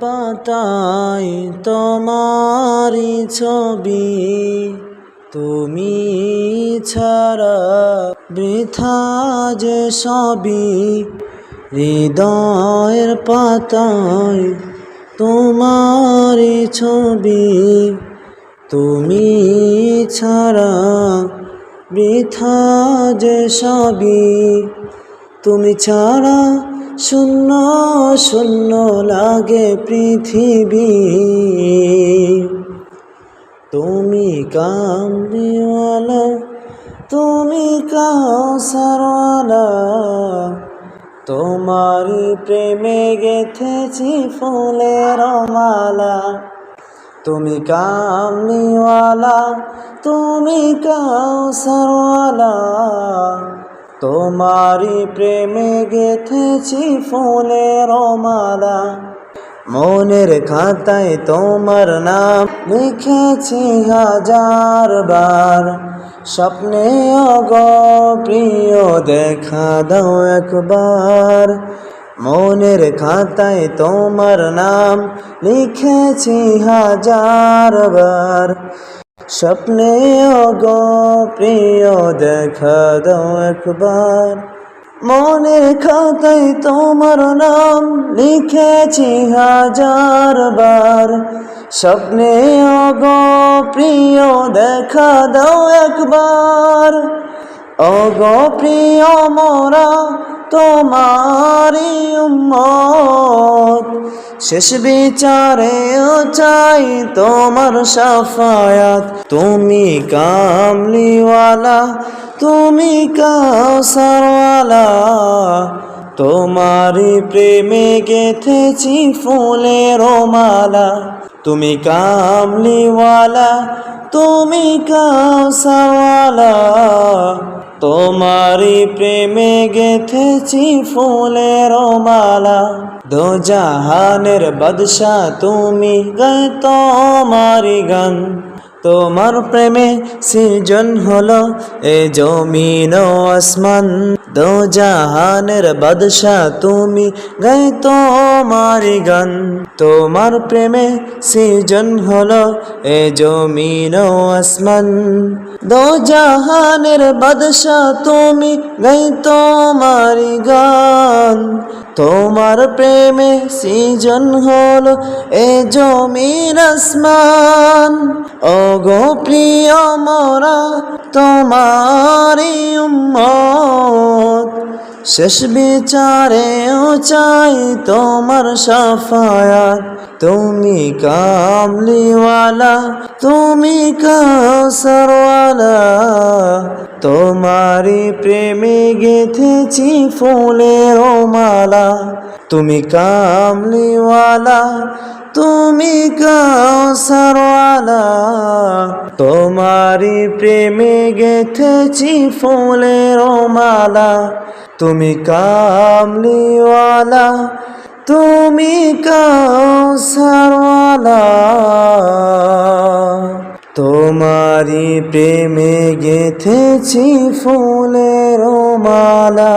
পাতায় তোমারি ছবি, তুমি ছাড়া বৃথা যে সবই। হৃদয়ের পাতায় তোমারি ছবি, তুমি ছাড়া বৃথা যে সবই। তুমি ছাড়া শূন্য শূন্য লাগে পৃথিবী। তুমি কামদিওয়ালা তুমি কাউসারওয়ালা। তোমার প্রেমে গেথেছি ফুলের মালা। তুমি কামনিওয়ালা তুমি কাউসারওয়ালা। তোমারই প্রেমে গেথেছি ফুলের মালা। মনের খাতায় তোমার নাম লিখেছি হাজার বার। স্বপ্নে অগ প্রিয়, দেখা দাও একবার। মনের খাতায় তোমার নাম লিখেছি হাজার বার। স্বপ্নে অগ প্রিয়, দেখা দাও একবার। মনের খাতায় তোমার নাম লিখেছি হাজার বার। স্বপ্নে অগ প্রিয়, দেখা দাও একবার। অগ প্রিয় মোরা তোমারি উম্মত। শেষ বিচারে চাই তোমার সাফায়াত। তুমি কামলিওয়ালা, তুমি কাউসারওয়ালা। তোমারি প্রেমে গেথেছি ফুলের মালা। তুমি কামলিওয়ালা, তুমি কাউসারওয়ালা। তোমারি প্রেমে গেথেছি ফুলের মালা। দো জাহানের বাদশা তুমি গায় তোমারি গান। তোমার প্রেমে সৃজন হলো এ জমিন আসমান। দো জাহানের বাদশা তুমি গাই তোমারি গান তোমার প্রেমে সৃজন হলো এ জমিন আসমান দো জাহানের বাদশা তুমি গাই তোমারি গান তোমার প্রেমে সৃজন হলো এ জমিন আসমান ও গো প্রিয় মোরা তোমারি উম্মত শেষ বিচারে ও চাই তোমার সাফায়াত। তুমি কামলিওয়ালা, তুমি কাউসারওয়ালা তোমারি প্রেমে গেথেছি ফুলের মালা। তুমি কামলিওয়ালা তুমি কাউসারওয়ালা তোমারি প্রেমে গেথেছি ফুলের মালা। তুমি কামলিওয়ালা, তুমি কাউসারওয়ালা তোমারি প্রেমে গেথেছি ফুলের মালা।